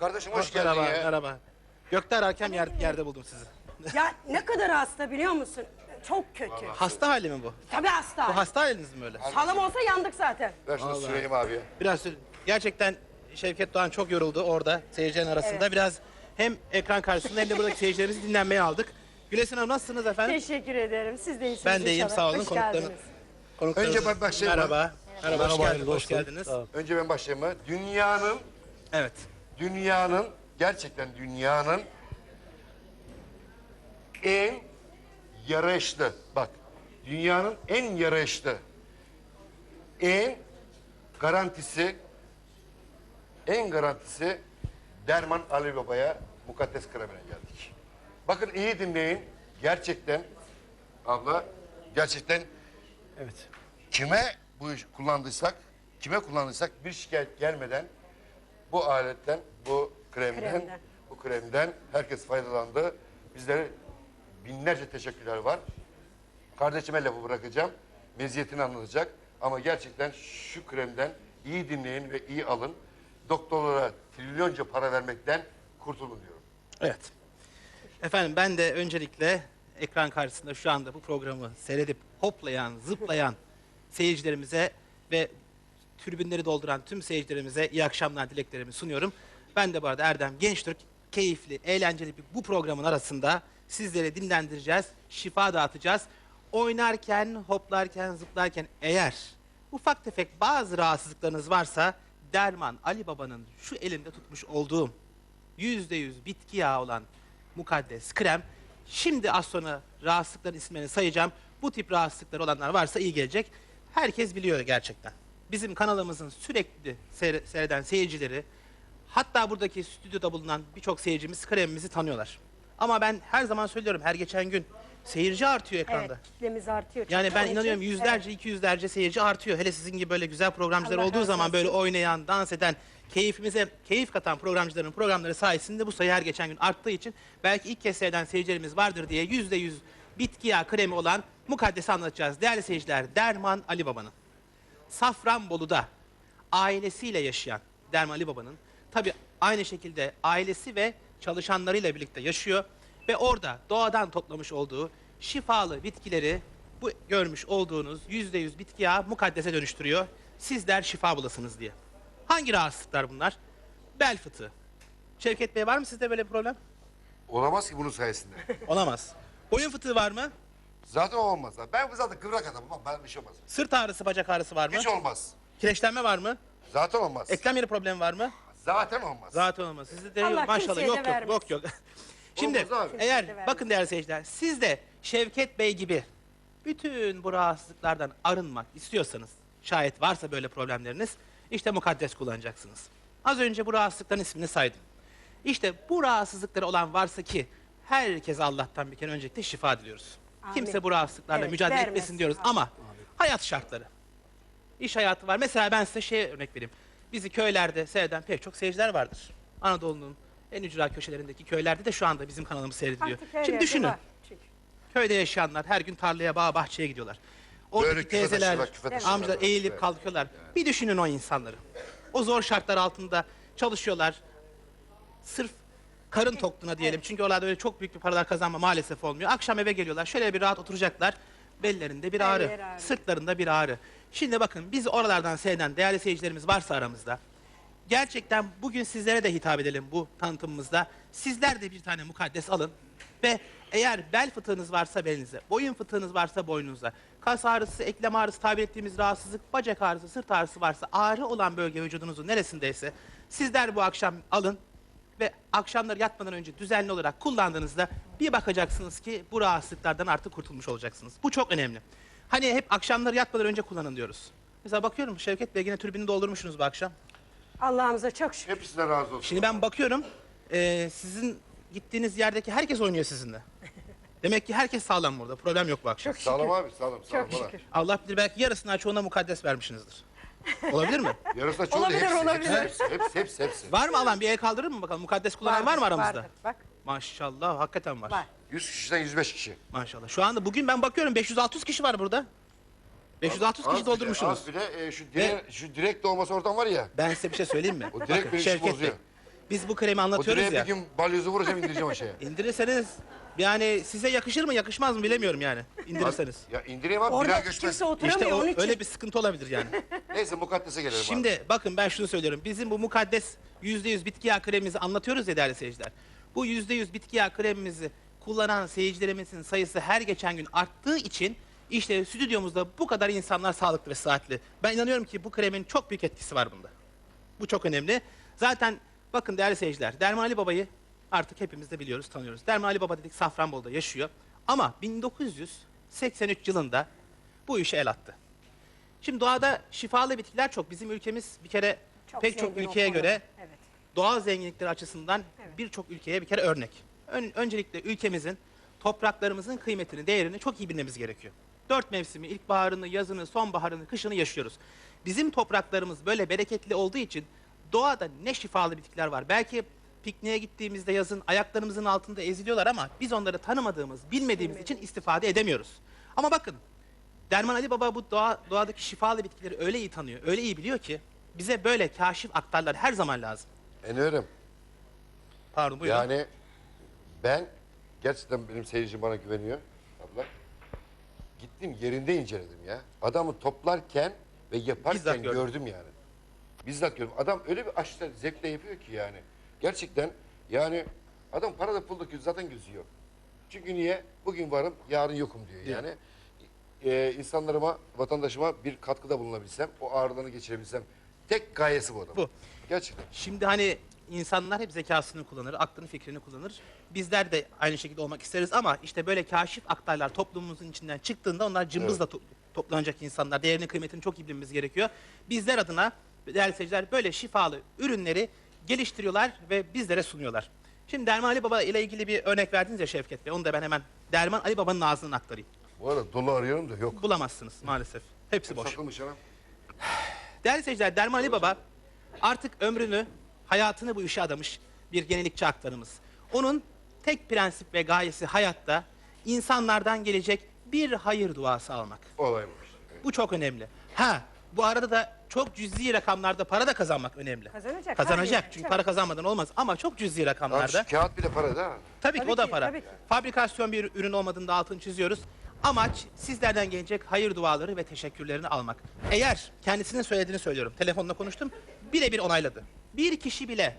Kardeşim hoş merhaba, geldin ya. merhaba. Gökte ararken yer, yerde buldum sizi. Ya ne kadar hasta biliyor musun? Çok kötü. Hasta hali mi bu? Tabii hasta. Bu hasta haliniz mi öyle? Sağlam olsa yandık zaten. Ver şunu Vallahi. Süleyman abiye. Biraz sür- gerçekten Şevket Doğan çok yoruldu orada seyircilerin arasında. Evet. Biraz hem ekran karşısında hem de buradaki seyircilerimizi dinlenmeye aldık. Gülesin Hanım nasılsınız efendim? Teşekkür ederim. Siz de iyisiniz Ben de iyiyim inşallah. sağ olun. Hoş Konuklarım, geldiniz. konuklarınız- Önce ben başlayayım. Merhaba. Merhaba, hoş, Merhaba, geldiniz, hoş geldiniz. Önce ben başlayayım mı? Dünyanın, Evet. Dünyanın, gerçekten dünyanın en yarayışlı, bak dünyanın en yarayışlı, en garantisi, en garantisi Derman Ali Baba'ya mukaddes kremine geldik. Bakın iyi dinleyin. Gerçekten abla, gerçekten Evet. kime bu iş kullandıysak, kime kullandıysak bir şikayet gelmeden bu aletten, bu kremden, Kremden. bu kremden herkes faydalandı. Bizlere binlerce teşekkürler var. Kardeşime lafı bırakacağım. Meziyetini anlatacak. Ama gerçekten şu kremden iyi dinleyin ve iyi alın. Doktorlara trilyonca para vermekten kurtulun diyorum. Evet. Efendim ben de öncelikle ekran karşısında şu anda bu programı seyredip hoplayan, zıplayan seyircilerimize ve tribünleri dolduran tüm seyircilerimize iyi akşamlar dileklerimi sunuyorum. Ben de bu arada Erdem Gençtürk keyifli, eğlenceli bir bu programın arasında sizlere dinlendireceğiz, şifa dağıtacağız. Oynarken, hoplarken, zıplarken eğer ufak tefek bazı rahatsızlıklarınız varsa Derman Ali Baba'nın şu elimde tutmuş olduğum yüzde yüz bitki yağı olan mukaddes krem. Şimdi az sonra rahatsızlıkların isimlerini sayacağım. Bu tip rahatsızlıkları olanlar varsa iyi gelecek. Herkes biliyor gerçekten. Bizim kanalımızın sürekli seyre- seyreden seyircileri, hatta buradaki stüdyoda bulunan birçok seyircimiz kremimizi tanıyorlar. Ama ben her zaman söylüyorum, her geçen gün seyirci artıyor ekranda. Evet, kitlemiz artıyor. Yani ben Onun inanıyorum yüzlerce, iki yüzlerce seyirci artıyor. Hele sizin gibi böyle güzel programcılar Allah olduğu razı zaman böyle oynayan, dans eden, keyfimize keyif katan programcıların programları sayesinde bu sayı her geçen gün arttığı için belki ilk kez seyreden seyircilerimiz vardır diye yüzde yüz bitki yağı kremi olan mukaddesi anlatacağız. Değerli seyirciler, Derman Ali Baba'nın Safranbolu'da ailesiyle yaşayan Derman Ali Baba'nın tabi aynı şekilde ailesi ve çalışanlarıyla birlikte yaşıyor ve orada doğadan toplamış olduğu şifalı bitkileri bu görmüş olduğunuz yüzde yüz bitki yağı mukaddese dönüştürüyor. Sizler şifa bulasınız diye. Hangi rahatsızlıklar bunlar? Bel fıtığı. Şevket Bey var mı sizde böyle bir problem? Olamaz ki bunun sayesinde. Olamaz. Boyun fıtığı var mı? Zaten olmaz. Ben zaten kıvrak adamım ama ben bir şey olmaz. Sırt ağrısı, bacak ağrısı var mı? Hiç olmaz. Kireçlenme var mı? Zaten olmaz. Eklem yeri problemi var mı? Zaten olmaz. Zaten olmaz. Sizde de Allah maşallah kimseye yok yok vermesin. yok yok. Şimdi Olmaz abi. Kimseye de eğer vermesin. bakın değerli seyirciler siz de Şevket Bey gibi bütün bu rahatsızlıklardan arınmak istiyorsanız şayet varsa böyle problemleriniz işte mukaddes kullanacaksınız. Az önce bu rahatsızlıkların ismini saydım. İşte bu rahatsızlıkları olan varsa ki herkese Allah'tan bir kere öncelikle şifa diliyoruz. Amin. Kimse bu rahatsızlıklarla Evet, mücadele vermesin. etmesin diyoruz Amin. ama hayat şartları. İş hayatı var. Mesela ben size şey örnek vereyim. Bizi köylerde seyreden pek çok seyirciler vardır. Anadolu'nun en ücra köşelerindeki köylerde de şu anda bizim kanalımız seyrediliyor. Artık her Şimdi yerde düşünün. var çünkü. Köyde yaşayanlar her gün tarlaya, bağa, bahçeye gidiyorlar. Oradaki küfe teyzeler, taşıyorlar, küfe taşıyorlar. amcalar eğilip Evet. kalkıyorlar. Bir düşünün o insanları. O zor şartlar altında çalışıyorlar. Sırf karın tokluğuna diyelim. Çünkü oralarda öyle çok büyük bir paralar kazanma maalesef olmuyor. Akşam eve geliyorlar. Şöyle bir rahat oturacaklar. Bellerinde bir ağrı, ağrıyor. sırtlarında bir ağrı. Şimdi bakın biz oralardan seyreden değerli seyircilerimiz varsa aramızda. Gerçekten bugün sizlere de hitap edelim bu tanıtımımızda. Sizler de bir tane mukaddes alın ve eğer bel fıtığınız varsa belinize, boyun fıtığınız varsa boynunuza, kas ağrısı, eklem ağrısı tabir ettiğimiz rahatsızlık, bacak ağrısı, sırt ağrısı varsa ağrı olan bölge vücudunuzun neresindeyse sizler bu akşam alın ve akşamları yatmadan önce düzenli olarak kullandığınızda bir bakacaksınız ki bu rahatsızlıklardan artık kurtulmuş olacaksınız. Bu çok önemli. Hani hep akşamları yatmadan önce kullanın diyoruz. Mesela bakıyorum Şevket Bey yine türbünü doldurmuşsunuz bu akşam. Allah'ımıza çok şükür. Hepsinden razı olsun. Şimdi ben bakıyorum eee, sizin gittiğiniz yerdeki herkes oynuyor sizinle. Demek ki herkes sağlam burada. Problem yok bu akşam. Çok şükür. Sağlam abi sağlam sağlam. Çok şükür. Allah bilir belki yarısına çoğuna mukaddes vermişsinizdir. Olabilir mi? Yarısı da çoğu da Olabilir, hepsi, olabilir. hepsi, hepsi, hepsi, hepsi. Var mı alan bir el kaldırır mı bakalım? Mukaddes kullanan var mı aramızda? Vardır, Bak Maşallah hakikaten var. var. 100 kişiden 105 kişi. Maşallah. Şu anda bugün ben bakıyorum 500-600 kişi var burada. 500-600 Az kişi doldurmuşsunuz. Az bile e, şu, dire, şu direkt olması oradan var ya. Ben size bir şey söyleyeyim mi? O direkt Bakın, beni işi Şevket Bey. bozuyor. Biz bu kremi O anlatıyoruz direğe ya. bir gün balyozu vuracağım indireceğim aşağıya. İndirirseniz yani size yakışır mı yakışmaz mı bilemiyorum yani indirirseniz. ya indireyim abi bir Orada daha hiç göçmez. kimse oturamıyor İşte o, onun için. öyle bir sıkıntı olabilir yani. Neyse mukaddese gelelim abi. Şimdi bakın ben şunu söylüyorum. Bizim bu mukaddes %100 bitki yağı kremimizi anlatıyoruz ya değerli seyirciler. Bu %100 bitki yağı kremimizi kullanan seyircilerimizin sayısı her geçen gün arttığı için işte stüdyomuzda bu kadar insanlar sağlıklı ve sıhhatli. Ben inanıyorum ki bu kremin çok büyük etkisi var bunda. Bu çok önemli. Zaten bakın değerli seyirciler, Derman Ali Baba'yı artık hepimiz de biliyoruz, tanıyoruz. Derman Ali Baba dedik Safranbolu'da yaşıyor. Ama 1983 yılında bu işe el attı. Şimdi doğada şifalı bitkiler çok. Bizim ülkemiz bir kere Çok pek çok ülkeye konuda. göre Evet. doğal zenginlikleri açısından Evet. birçok ülkeye bir kere örnek. Ön- öncelikle ülkemizin topraklarımızın kıymetini, değerini çok iyi bilmemiz gerekiyor. Dört mevsimi, ilkbaharını, yazını, sonbaharını, kışını yaşıyoruz. Bizim topraklarımız böyle bereketli olduğu için doğada ne şifalı bitkiler var. Belki pikniğe gittiğimizde yazın ayaklarımızın altında eziliyorlar ama biz onları tanımadığımız, bilmediğimiz için istifade edemiyoruz. Ama bakın Derman Ali Baba bu doğa, doğadaki şifalı bitkileri öyle iyi tanıyor, öyle iyi biliyor ki bize böyle kaşif aktarlar her zaman lazım. Enver'im Pardon buyurun. yani ben gerçekten benim seyircim bana güveniyor abla. Gittim yerinde inceledim ya. Adamı toplarken ve yaparken Bizzat gördüm. gördüm yani. Bizzat gördüm. Adam öyle bir aşkla zevkle yapıyor ki yani. Gerçekten yani adam para da pul da kötü zaten gözü yok. Çünkü niye? Bugün varım yarın yokum diyor yani. Ee, insanlarıma, vatandaşıma bir katkıda bulunabilsem, o ağrılarını geçirebilsem. Tek gayesi bu adam. Bu. Gerçekten. Şimdi hani insanlar hep zekasını kullanır, aklını, fikrini kullanır. Bizler de aynı şekilde olmak isteriz ama işte böyle kaşif aktarlar toplumumuzun içinden çıktığında onlar cımbızla to- toplanacak insanlar. Değerini, kıymetini çok iyi bilmemiz gerekiyor. Bizler adına değerli seyirciler böyle şifalı ürünleri geliştiriyorlar ve bizlere sunuyorlar. Şimdi Derman Ali Baba ile ilgili bir örnek verdiniz ya Şevket Bey. Onu da ben hemen Derman Ali Baba'nın ağzından aktarayım. Bu arada dolu arıyorum da yok. Bulamazsınız maalesef. Hepsi boş. Sakılmış anam. Değerli seyirciler, Derman Ali Baba artık ömrünü, hayatını bu işe adamış bir yenilikçi aktarımız. Onun tek prensip ve gayesi hayatta insanlardan gelecek bir hayır duası almak. Olaymış. Bu çok önemli. Ha, bu arada da çok cüzi rakamlarda para da kazanmak önemli. Kazanacak, Kazanacak tabii. çünkü Tabii. para kazanmadan olmaz ama çok cüzi Lan rakamlarda. şu kağıt bile para mi? Tabii, ki Tabii o da ki, para. tabii ki. Fabrikasyon bir ürün olmadığında altını çiziyoruz. Amaç sizlerden gelecek hayır duaları ve teşekkürlerini almak. Eğer kendisinin söylediğini söylüyorum. Telefonla konuştum. Birebir onayladı. Bir kişi bile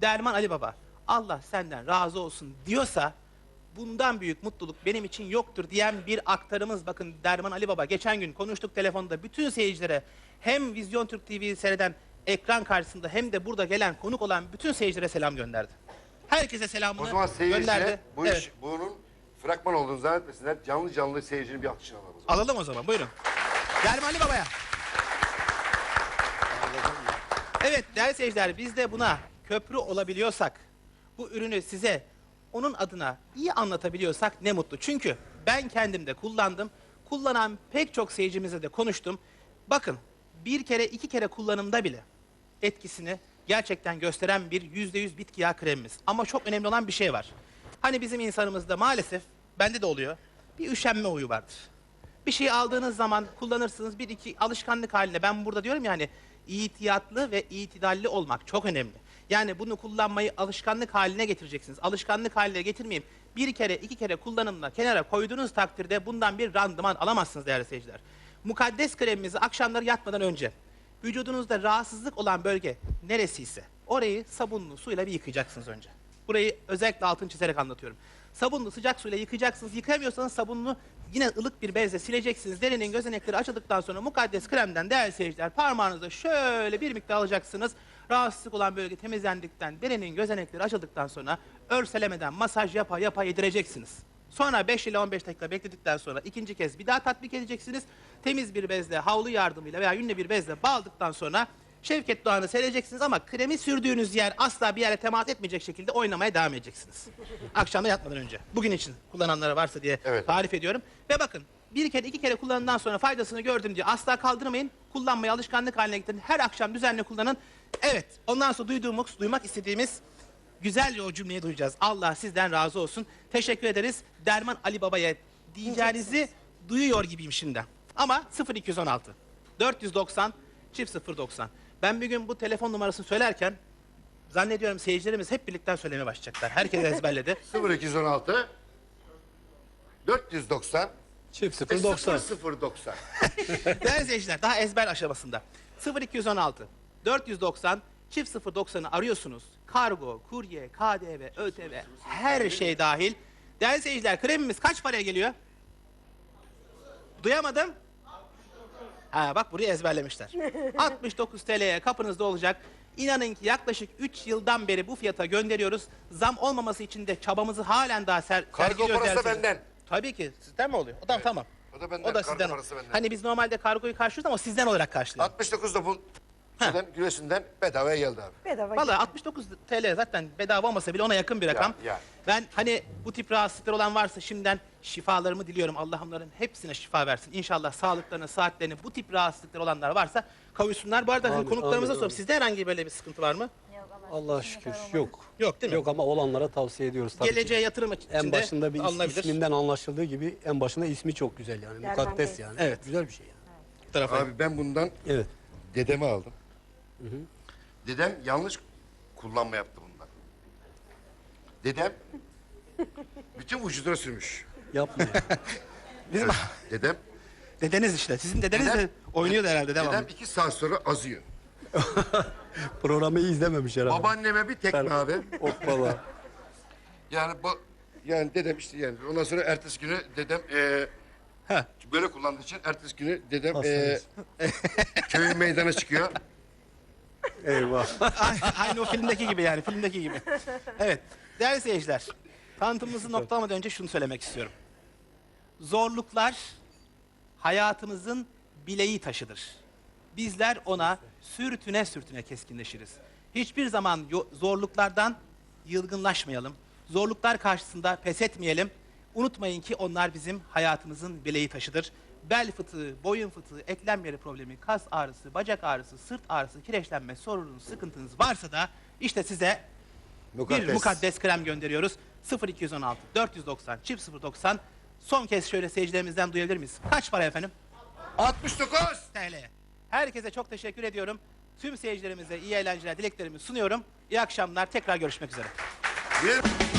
Derman Ali Baba Allah senden razı olsun diyorsa bundan büyük mutluluk benim için yoktur diyen bir aktarımız bakın Derman Ali Baba geçen gün konuştuk telefonda bütün seyircilere hem Vizyon Türk TV'yi seyreden ekran karşısında hem de burada gelen konuk olan bütün seyircilere selam gönderdi. Herkese selamını O zaman seyirciler gönderdi. bu Evet. iş bunun fragman olduğunu zannetmesinler. Canlı canlı seyircinin bir alkışını alalım. o zaman. Alalım o zaman buyurun. Derman Ali Baba'ya. Evet değerli seyirciler biz de buna köprü olabiliyorsak, bu ürünü size onun adına iyi anlatabiliyorsak ne mutlu. Çünkü ben kendim de kullandım. Kullanan pek çok seyircimizle de konuştum. Bakın bir kere iki kere kullanımda bile etkisini gerçekten gösteren bir yüzde yüz bitki yağı kremimiz. Ama çok önemli olan bir şey var. Hani bizim insanımızda maalesef bende de oluyor. Bir üşenme huyu vardır. Bir şey aldığınız zaman kullanırsınız bir iki alışkanlık haline. Ben burada diyorum ya hani ihtiyatlı ve itidalli olmak çok önemli. Yani bunu kullanmayı alışkanlık haline getireceksiniz. Alışkanlık haline getirmeyeyim. Bir kere iki kere kullanımla kenara koyduğunuz takdirde bundan bir randıman alamazsınız değerli seyirciler. Mukaddes kremimizi akşamları yatmadan önce vücudunuzda rahatsızlık olan bölge neresiyse orayı sabunlu suyla bir yıkayacaksınız önce. Burayı özellikle altını çizerek anlatıyorum. Sabunlu sıcak suyla yıkayacaksınız. Yıkayamıyorsanız sabunlu yine ılık bir bezle sileceksiniz. Derinin gözenekleri açıldıktan sonra mukaddes kremden değerli seyirciler parmağınızda şöyle bir miktar alacaksınız. Rahatsızlık olan bölge temizlendikten, derinin gözenekleri açıldıktan sonra örselemeden masaj yapa yapa yedireceksiniz. Sonra 5 ile 15 dakika bekledikten sonra ikinci kez bir daha tatbik edeceksiniz. Temiz bir bezle, havlu yardımıyla veya yünle bir bezle bağladıktan sonra Şevket Doğan'ı seyredeceksiniz ama kremi sürdüğünüz yer asla bir yere temas etmeyecek şekilde oynamaya devam edeceksiniz. Akşamda yatmadan önce. Bugün için kullananlara varsa diye Evet. tarif ediyorum. Ve bakın bir kere iki kere kullandıktan sonra faydasını gördüm diye asla kaldırmayın. Kullanmayı alışkanlık haline getirin. Her akşam düzenli kullanın. Evet ondan sonra duyduğumuz, duymak istediğimiz güzel o cümleyi duyacağız. Allah sizden razı olsun. Teşekkür ederiz. Derman Ali Baba'ya diyeceğinizi duyuyor gibiyim şimdi. Ama 0216 490 çift 090. Ben bir gün bu telefon numarasını söylerken Zannediyorum seyircilerimiz hep birlikte söylemeye başlayacaklar. Herkes ezberledi. 0216 490 Çift ve 090. 0090. Değerli seyirciler daha ezber aşamasında. 0216 490 çift 090'ı arıyorsunuz. Kargo, kurye, KDV, ÖTV her şey dahil. Değerli seyirciler kremimiz kaç paraya geliyor? Duyamadım. Ha bak burayı ezberlemişler. 69 TL'ye kapınızda olacak. İnanın ki yaklaşık 3 yıldan beri bu fiyata gönderiyoruz. Zam olmaması için de çabamızı halen daha ser Kargo sergiliyoruz parası seyirciler. benden. Tabii ki. Sizden mi oluyor? O da tamam. O da benden, O da kargo sizden. parası benden. Hani biz normalde kargoyu karşılıyoruz ama sizden olarak karşılıyoruz. 69 da bu şeyden, güreşinden bedavaya geldi abi. Bedava. Vallahi 69 TL zaten bedava olmasa bile ona yakın bir rakam. ya. Ben hani bu tip rahatsızlıklar olan varsa şimdiden şifalarımı diliyorum. Allah onların hepsine şifa versin. İnşallah sağlıklarına, saatlerine bu tip rahatsızlıklar olanlar varsa kavuşsunlar. Bu arada hani konuklarımıza amin. Sizde herhangi böyle bir sıkıntı var mı? Allah'a şükür yok. Yok değil mi? Yok ama olanlara tavsiye ediyoruz tabii Geleceğe ki. yatırım için En başında bir is- alınabilir. isminden anlaşıldığı gibi en başında ismi çok güzel yani. Derman Mukaddes Bey. yani. Evet. Güzel bir şey yani. Bu tarafa. Abi ben bundan Evet. dedemi aldım. Dedem yanlış kullanma yaptı bundan. Dedem bütün vücuduna sürmüş. Yapma ya. Bizim Dedem, dedeniz işte. Sizin dedeniz de Dedem- oynuyordu herhalde devamlı. dedem iki saat sonra azıyor. Programı iyi izlememiş herhalde. Babaanneme bir tekme abi. Hoppala. Yani bu yani dedem işte yani ondan sonra ertesi günü dedem eee Heh. böyle kullandığı için ertesi günü dedem eee köyün meydana çıkıyor. Eyvah. Aynı o filmdeki gibi yani filmdeki gibi. Evet değerli seyirciler tanıtımımızı noktalamadan önce şunu söylemek istiyorum. Zorluklar hayatımızın bileği taşıdır. Bizler ona sürtüne sürtüne keskinleşiriz. Hiçbir zaman zorluklardan yılgınlaşmayalım. Zorluklar karşısında pes etmeyelim. Unutmayın ki onlar bizim hayatımızın bileği taşıdır. Bel fıtığı, boyun fıtığı, eklem yeri problemi, kas ağrısı, bacak ağrısı, sırt ağrısı, kireçlenme sorununuz, sıkıntınız varsa da işte size bir Mukaddes. mukaddes krem gönderiyoruz. 0216 490 çift 090. Son kez şöyle seyircilerimizden duyabilir miyiz? Kaç para efendim? 69. TL. Herkese çok teşekkür ediyorum. Tüm seyircilerimize iyi eğlenceler dileklerimi sunuyorum. İyi akşamlar. Tekrar görüşmek üzere. Bir